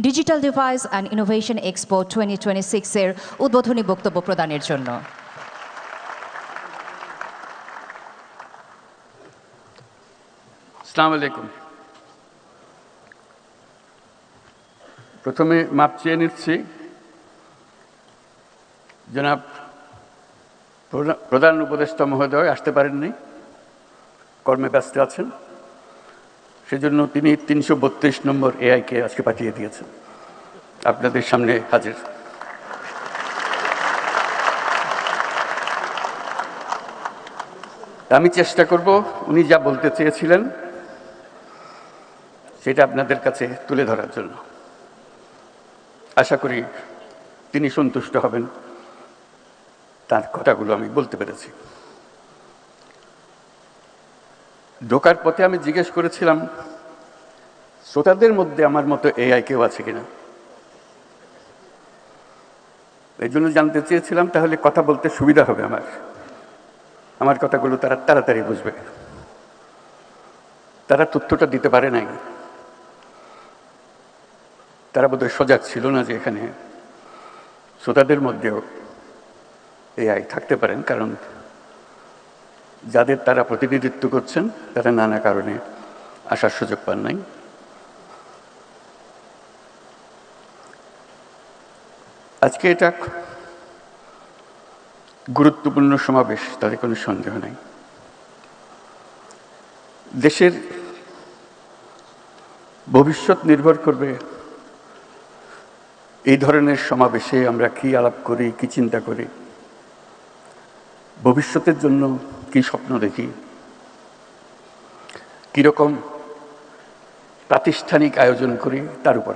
Digital device and innovation expo twenty twenty সিক্সের উদ্বোধনী বক্তব্য প্রদানের জন্য। আলাইকুম। প্রথমে মাপ চেয়ে নিচ্ছি। জনাব প্রধা- প্রধান উপদেষ্টা মহোদয় আসতে পারেননি। কর্মে ব্যস্ত আছেন। সেজন্য তিনি তিনশো বত্রিশ নম্বর এআইকে আজকে পাঠিয়ে দিয়েছেন। আপনাদের সামনে হাজির। আমি চেষ্টা করব, উনি যা বলতে চেয়েছিলেন, সেটা আপনাদের কাছে তুলে ধরার জন্য। আশা করি তিনি সন্তুষ্ট হবেন। তার কথাগুলো আমি বলতে পেরেছি। ঢোকার পথে আমি জিজ্ঞেস করেছিলাম, শ্রোতাদের মধ্যে আমার মতো এআই কেউ আছে কিনা? এই জন্য জানতে চেয়েছিলাম, তাহলে কথা বলতে সুবিধা হবে আমার। আমার কথাগুলো তারা তাড়াতাড়ি বুঝবে। তারা তথ্যটা দিতে পারে নাই। তারা বোধহয় সজাগ ছিল না যে এখানে শ্রোতাদের মধ্যেও এআই থাকতে পারেন, কারণ যাদের তারা প্রতিনিধিত্ব করছেন, তারা নানা কারণে আসার সুযোগ পান নাই। আজকে এটা গুরুত্বপূর্ণ সমাবেশ, তাতে কোনো সন্দেহ নাই। দেশের ভবিষ্যৎ নির্ভর করবে এই ধরনের সমাবেশে আমরা কি আলাপ করি, কি চিন্তা করি, ভবিষ্যতের জন্য কি স্বপ্ন দেখি? কীরকম প্রাতিষ্ঠানিক আয়োজন করি তার উপর?